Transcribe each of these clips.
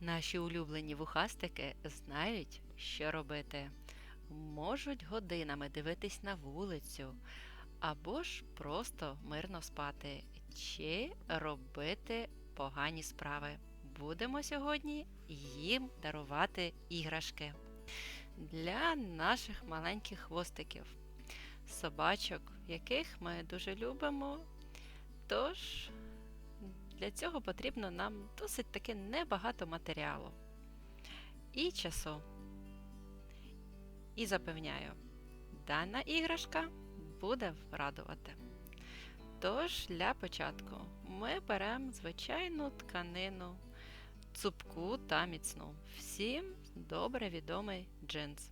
Наші улюблені вухастики знають, що робити. Можуть годинами дивитись на вулицю, або ж просто мирно спати, чи робити погані справи. Будемо сьогодні їм дарувати іграшки для наших маленьких хвостиків, собачок, яких ми дуже любимо. Тож для цього потрібно нам досить таки небагато матеріалу і часу. І запевняю, дана іграшка буде радувати. Тож, для початку ми беремо звичайну тканину, цупку та міцну. Всім добре відомий джинс.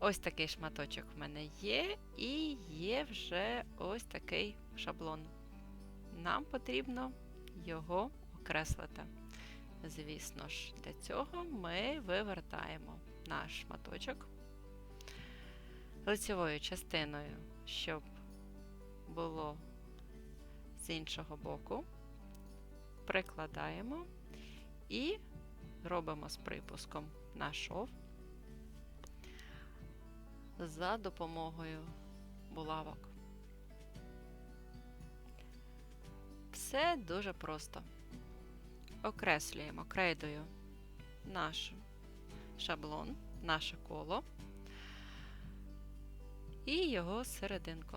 Ось такий шматочок в мене є, і є вже ось такий шаблон. Нам потрібно його окреслити. Звісно ж, для цього ми вивертаємо наш шматочок лицевою частиною, щоб було з іншого боку, прикладаємо і робимо з припуском на шов за допомогою булавок. Все дуже просто. Окреслюємо крейдою наш шаблон, наше коло і його серединку.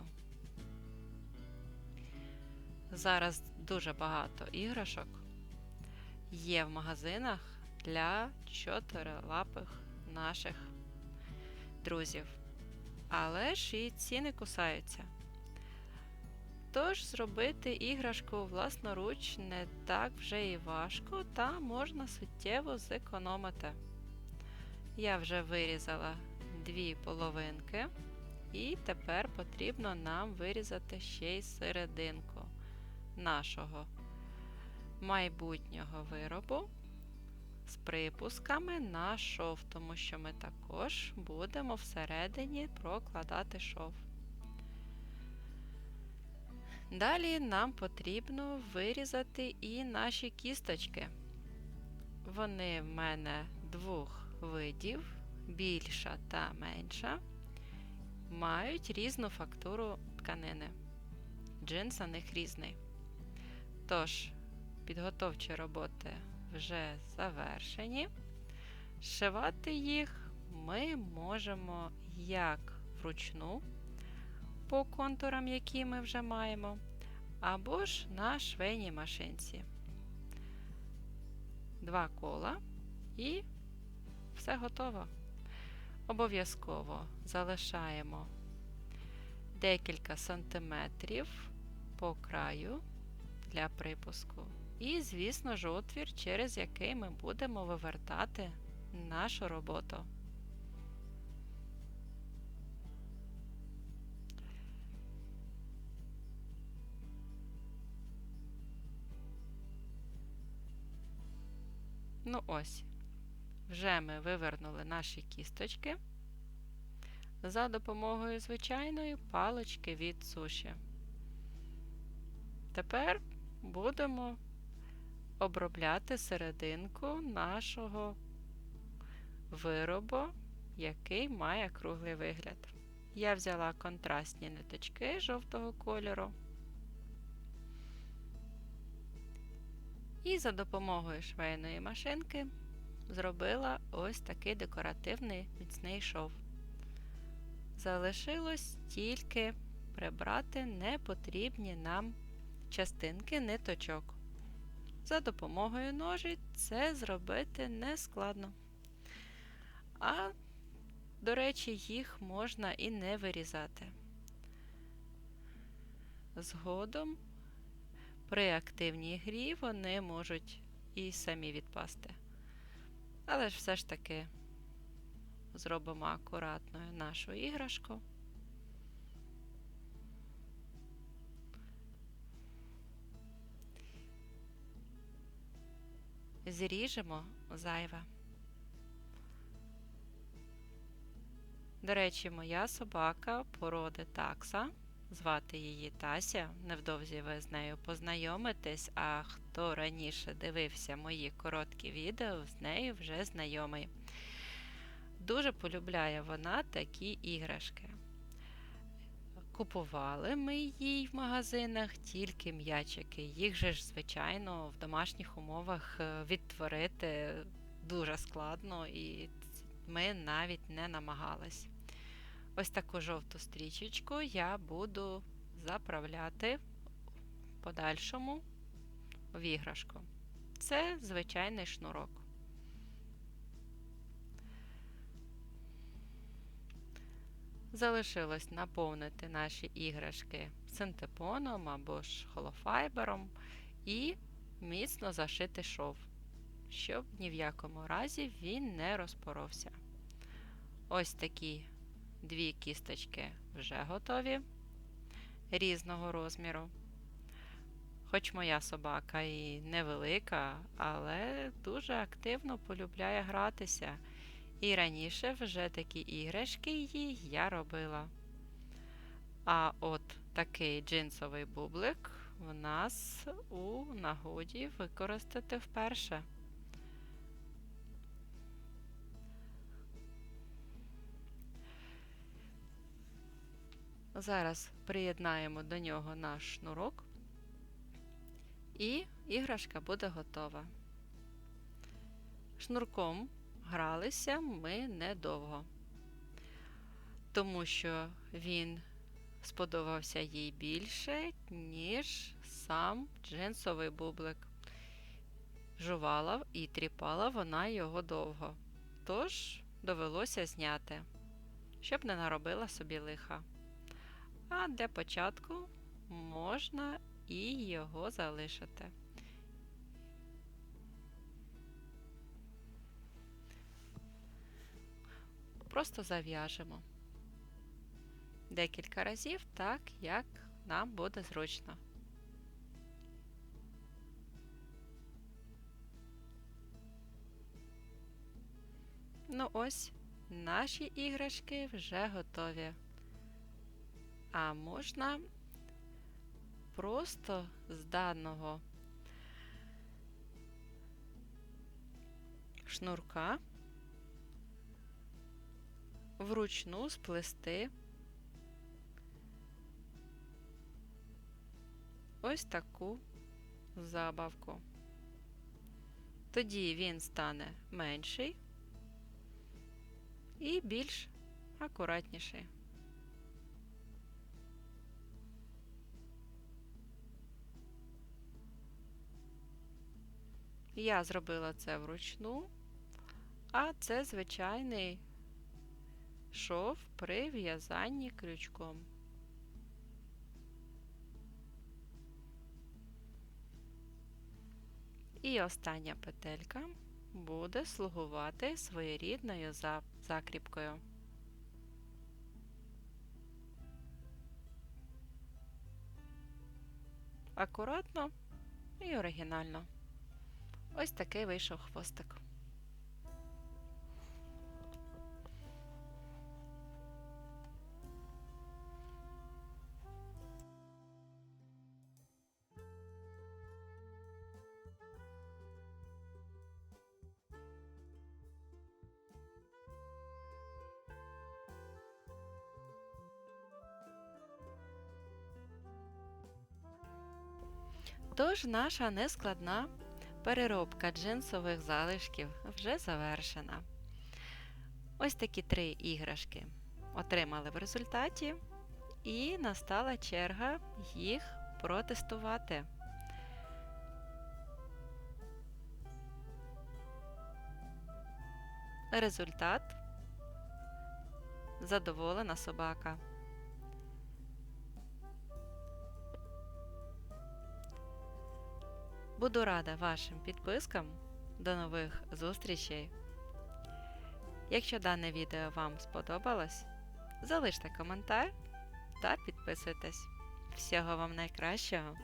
Зараз дуже багато іграшок є в магазинах для чотирилапих наших друзів. Але ж і ціни кусаються. Тож зробити іграшку власноруч не так вже і важко, та можна суттєво зекономити. Я вже вирізала дві половинки, і тепер потрібно нам вирізати ще й серединку нашого майбутнього виробу з припусками на шов, тому що ми також будемо всередині прокладати шов. Далі нам потрібно вирізати і наші кісточки. Вони в мене двох видів, більша та менша, мають різну фактуру тканини. Джинс у них різний. Тож, підготовчі роботи вже завершені. Шивати їх ми можемо як вручну по контурам, які ми вже маємо, або ж на швейній машинці. Два кола і все готово. Обов'язково залишаємо декілька сантиметрів по краю для припуску. І, звісно ж, отвір, через який ми будемо вивертати нашу роботу. Ну ось, вже ми вивернули наші кісточки за допомогою звичайної палички від суші. Тепер будемо обробляти серединку нашого виробу, який має круглий вигляд. Я взяла контрастні ниточки жовтого кольору. І за допомогою швейної машинки зробила ось такий декоративний міцний шов. Залишилось тільки прибрати непотрібні нам частинки ниточок. За допомогою ножиць це зробити не складно. А, до речі, їх можна і не вирізати. Згодом при активній грі вони можуть і самі відпасти. Але ж все ж таки зробимо акуратною нашу іграшку. Зріжемо зайве. До речі, моя собака породи такса Звати її Тася. Невдовзі ви з нею познайомитесь, а хто раніше дивився мої короткі відео, з нею вже знайомий. Дуже полюбляє вона такі іграшки. Купували ми їй в магазинах тільки м'ячики. Їх же ж, звичайно, в домашніх умовах е, відтворити дуже складно, і ми навіть не намагались. Ось таку жовту стрічечку я буду заправляти подальшому в іграшку. Це звичайний шнурок. Залишилось наповнити наші іграшки синтепоном або ж холофайбером і міцно зашити шов, щоб ні в якому разі він не розпоровся. Ось такі дві кісточки вже готові різного розміру. Хоч моя собака і невелика, але дуже активно полюбляє гратися. І раніше вже такі іграшки їй я робила. А от такий джинсовий бублик в нас у нагоді використати вперше. Зараз приєднаємо до нього наш шнурок, і іграшка буде готова. Шнурком гралися ми недовго, тому що він сподобався їй більше, ніж сам джинсовий бублик. Жувала і тріпала вона його довго, тож довелося зняти, щоб не наробила собі лиха. А для початку можна і його залишити. Просто зав'яжемо декілька разів, так, як нам буде зручно. Ну ось, наші іграшки вже готові. А можна просто з даного шнурка вручну сплести ось таку забавку. Тоді він стане менший і більш акуратніший. Я зробила це вручну, а це звичайний шов при в'язанні крючком. І остання петелька буде слугувати своєрідною закріпкою. Акуратно і оригінально. Ось такий вийшов хвостик. Тож наша нескладна переробка джинсових залишків вже завершена. Ось такі три іграшки отримали в результаті, і настала черга їх протестувати. Результат задоволена собака. Буду рада вашим підпискам. До нових зустрічей! Якщо дане відео вам сподобалось, залиште коментар та підписуйтесь. Всього вам найкращого!